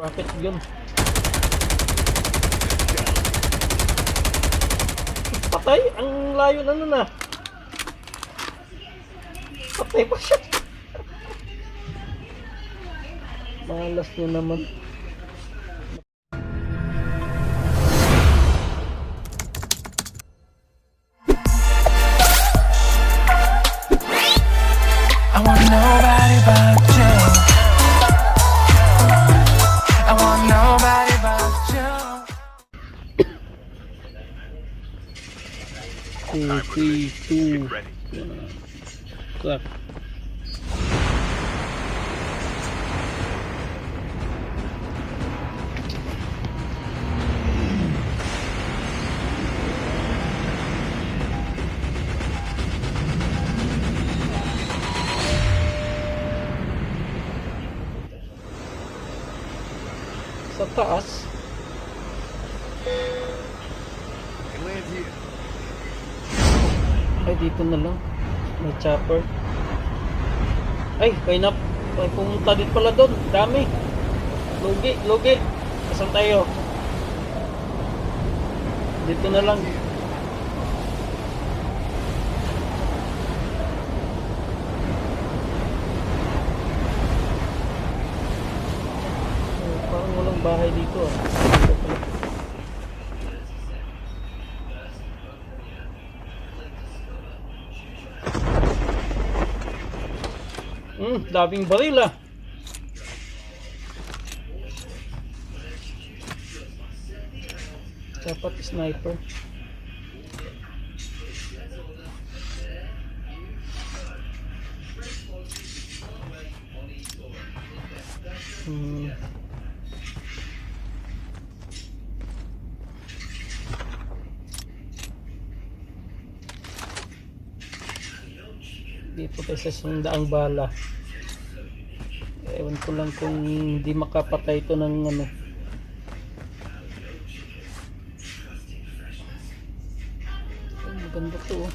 Rocket yun. Patay! Ang layo na nun ah. Patay pa siya. Malas niya naman. Two, three, two. Clap. Sa taas. Ay, dito na lang. May chopper. Ay, kay na. Ay, pumunta din pala doon. Dami. Lugi, lugi. Saan tayo? Dito na lang. Oh, parang walang bahay dito ah. Hmm, daming baril ah. Dapat sniper. Dito tayo sa sundaang bala. Ewan ko lang kung hindi makapatay ito ng ano. Ay, maganda to oh.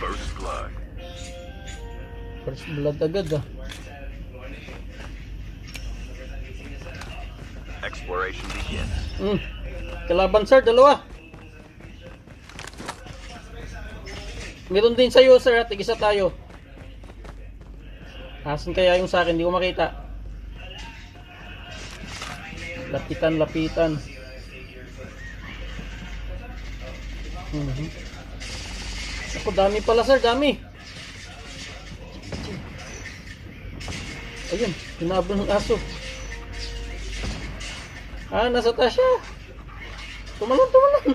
First blood. First blood agad ah. Exploration Hmm. Kalaban sir, dalawa. Meron din sa'yo sir at isa tayo. Asan kaya yung sa akin? Hindi ko makita. Lapitan, lapitan. Mhm. Ako, dami pala sir, dami. Ayun, hinabol ng aso. Ah, nasa taas siya. Tumalon, tumalon.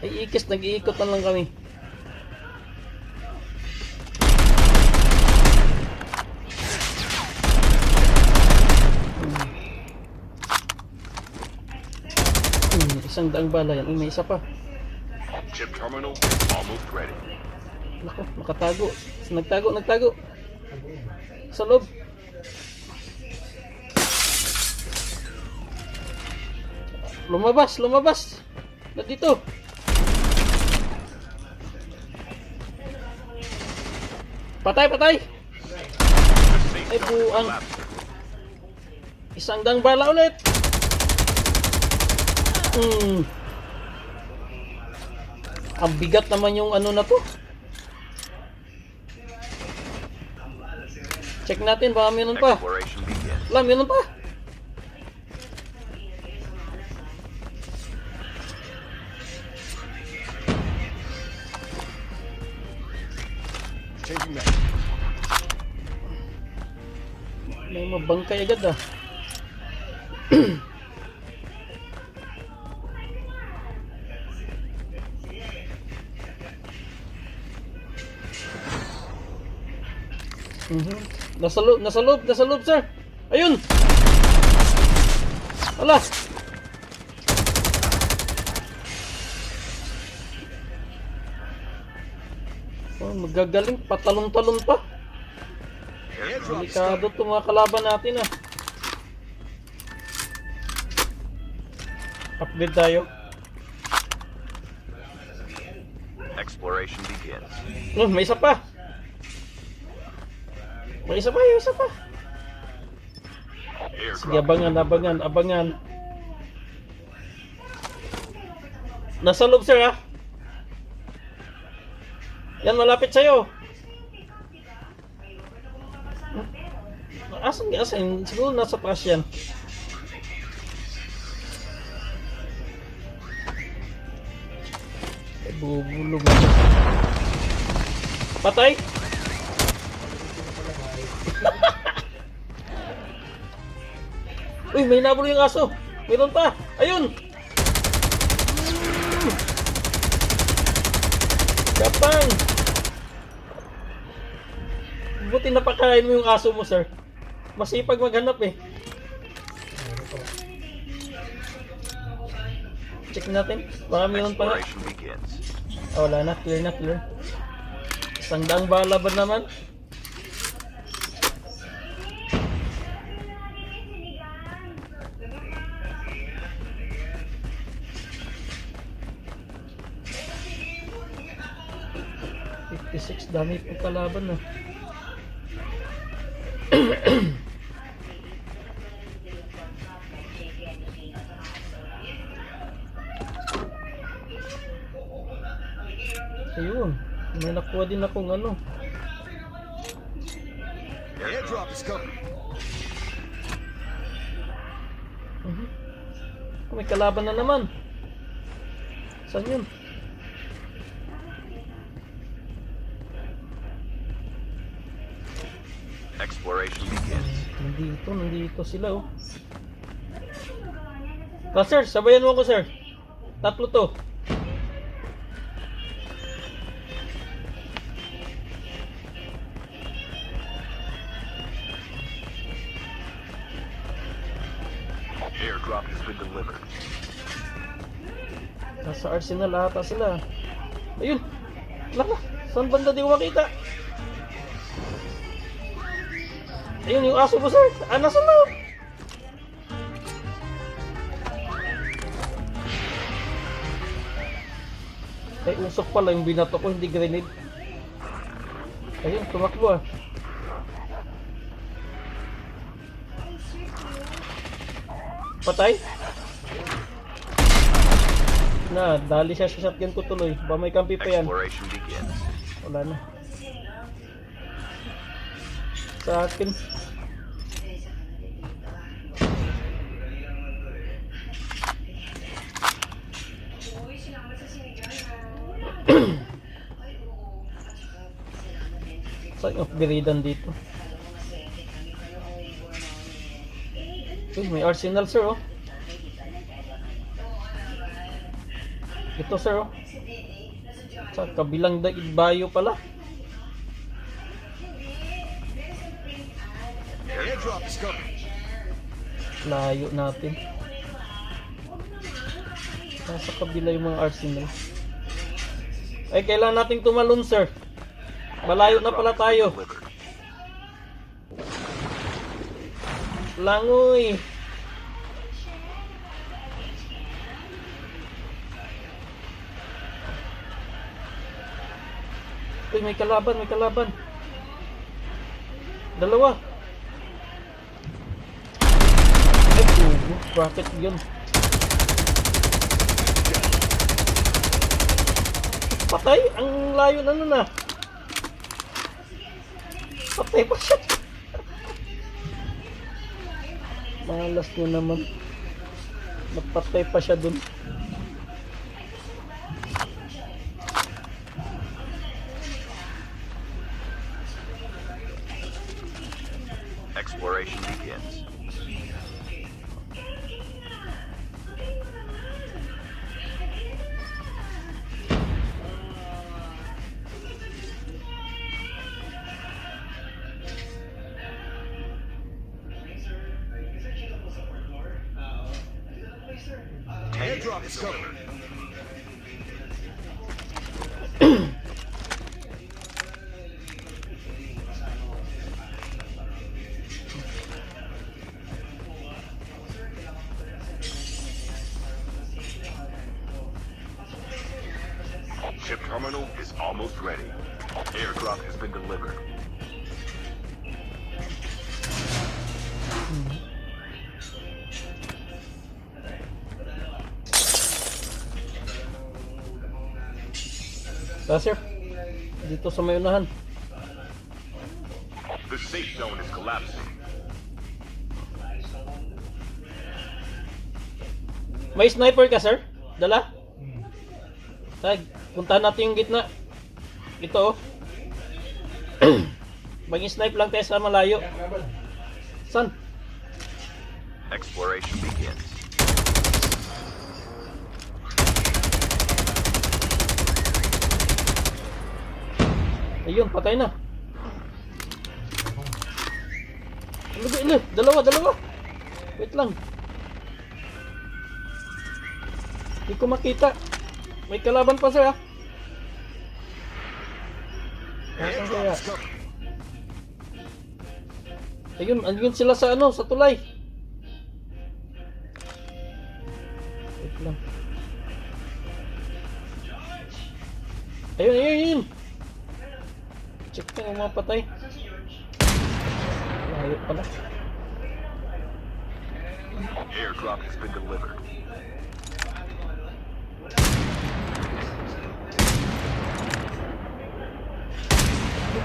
Ay, ikis, nag-iikot na lang kami. Hmm, isang daang bala yan. Uy, may isa pa. Terminal almost ready. Nako, nakatago. Nagtago, nagtago. Sa loob. Lumabas, lumabas. Na dito. Patay, patay. Ay, buang. Isang dang bala ulit. Hmm. Ang bigat naman yung ano na to. Check natin, baka meron pa. Wala, meron pa. May mabangkay agad ah. Nasa loob, nasa loob, nasa loob, sir. Ayun. Wala. Oh, magagaling. Patalon-talon pa. Delikado to mga kalaban natin ah. Upgrade tayo. Exploration begins. Oh, may isa pa. May isa pa, isa pa. Sige, abangan, abangan, abangan. Nasa loob, sir, ha? Yan, malapit sa'yo. Asan, asan? Siguro nasa taas yan. Bubulog ako. Patay? Uy, may nabol yung aso. Mayroon pa. Ayun. Kapang. Buti napakain mo yung aso mo, sir. Masipag maghanap eh. Check natin. Baka mayroon pa. Ah, wala na. Clear na, clear. Isang daang bala ba naman? Fifty-six, dami po kalaban na. Ayun, may nakuha din akong ano. Airdrop is coming. Mhm. May kalaban na naman. Saan yun? Exploration begins. Nandito, nandito sila oh. Ah, sir, sabayan mo ako, sir. Tatlo to. Airdrop has been delivered. Nasa arsenal ata sila. Ayun. Laka, saan banda di ko makita? Ayun, yung aso mo, sir. Ah, nasa loob. Ay, usok pala yung binato ko, hindi grenade. Ayun, tumakbo ah. Patay? Na, dali siya sa shotgun ko tuloy. Ba may kampi pa yan? Wala na. Sa akin. Yung biridan dito? Uy, may arsenal sir oh. Ito sir oh. Sa kabilang bayo pala. Layo natin. Nasa kabila yung mga arsenal. Ay, kailangan nating tumalon, sir. Malayo na pala tayo. Langoy! Uy, may kalaban, may kalaban. Dalawa. Ay, tubo. Bakit yun? Patay! Ang layo na nun ah. Patay pa siya. Malas nyo naman. Napatay pa siya dun. drop is coming. Ship terminal is almost ready. Airdrop has been delivered. Ah, sir. Dito sa may unahan. The safe zone is collapsing. May sniper ka, sir? Dala? Tag, puntahan natin yung gitna. Ito, oh. Mag-snipe lang tayo sa malayo. San? Exploration begins. Ayun, patay na. Ba ilo? Dalawa, dalawa. Wait lang. Hindi ko makita. May kalaban pa sir ah. Nasaan Airdrop kaya? Ayun, ayun sila sa ano, sa tulay. Wait lang. Ayun, ayun, ayun. Check na yung mga patay. Layo pala. Airdrop has been delivered.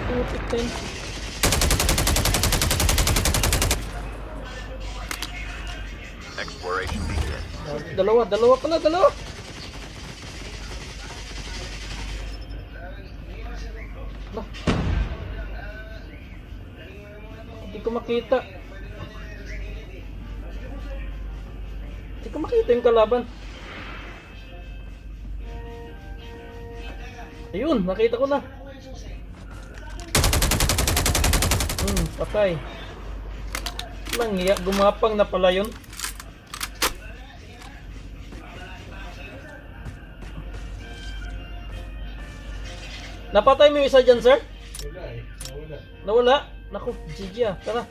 Putik yun. Exploration begins. Dalawa, dalawa pala, dalawa. Makita. Hindi ko makita yung kalaban. Ayun, nakita ko na. Hmm, patay. Lang, gumapang na pala yun. Napatay mo yung isa dyan, sir? Wala eh. Nawala. Nawala? Naku, GG ah. Tara.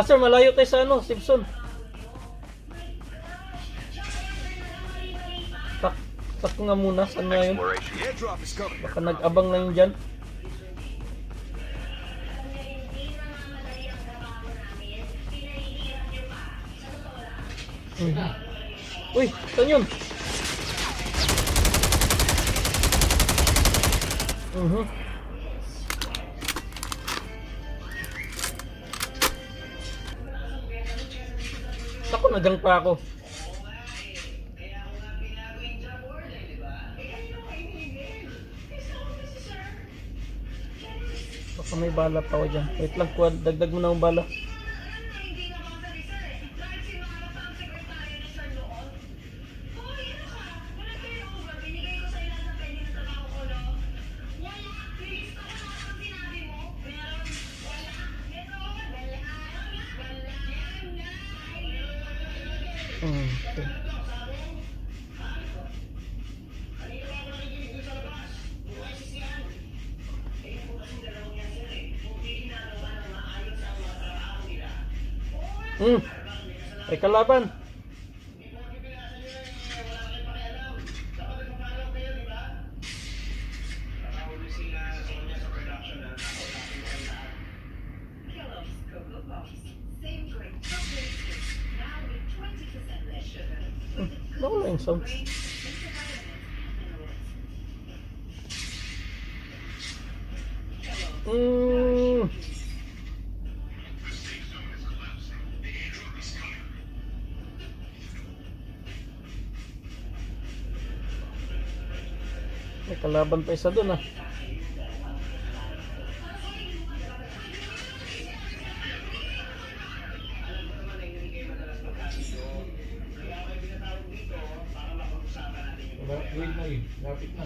Sir, malayo tayo sa ano, Simpson. Tak, tak ko nga muna. Saan nga yun? Baka nag-abang na yun dyan. Mhm. Uy, saan yun? Mhm. Nagang pa ako. Baka may bala pa ako dyan. Wait lang, kuha, dagdag mo na yung bala. Okay. Hmm. Kalaban. Nawala yung sounds. Hmm. May kalaban pa isa dun ah. Upgrade na eh. Lapit na.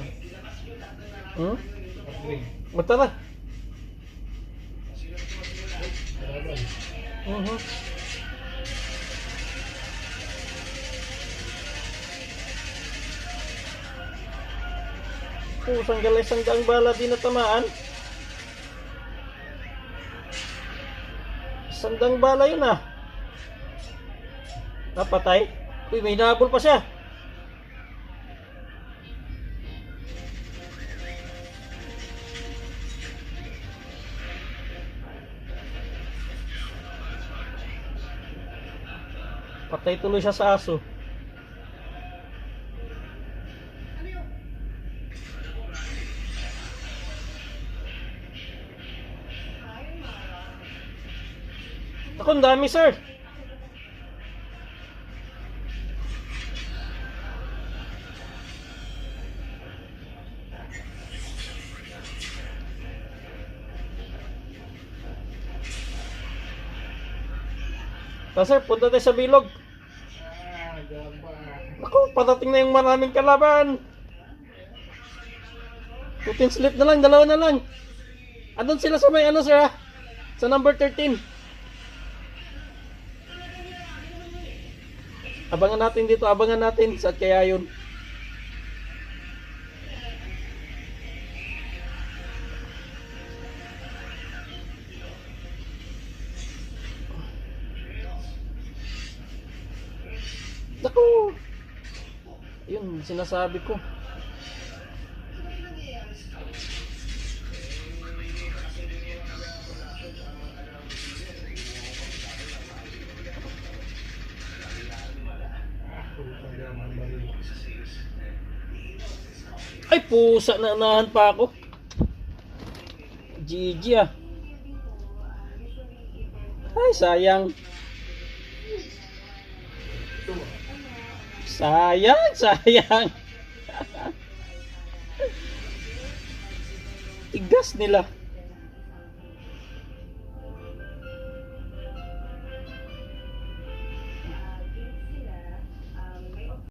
Hmm? Upgrade. O tara. Kalaban. Mhm. Pusang galay sanggang bala di natamaan. Sandang bala yun ah. Napatay. Uy, may nabol pa siya. Patay tuloy siya sa aso. Ako, dami, sir. Ta, sir, punta tayo sa bilog. Ako, patating na yung maraming kalaban. Putin slip na lang, dalawa na lang. Andun sila sa may ano sir ah? Sa number 13. Abangan natin dito, abangan natin sa kaya yun. Sinasabi ko. Ay, pusa na unahan pa ako. GG ah. Ay, sayang. Sayang, sayang. Tigas nila.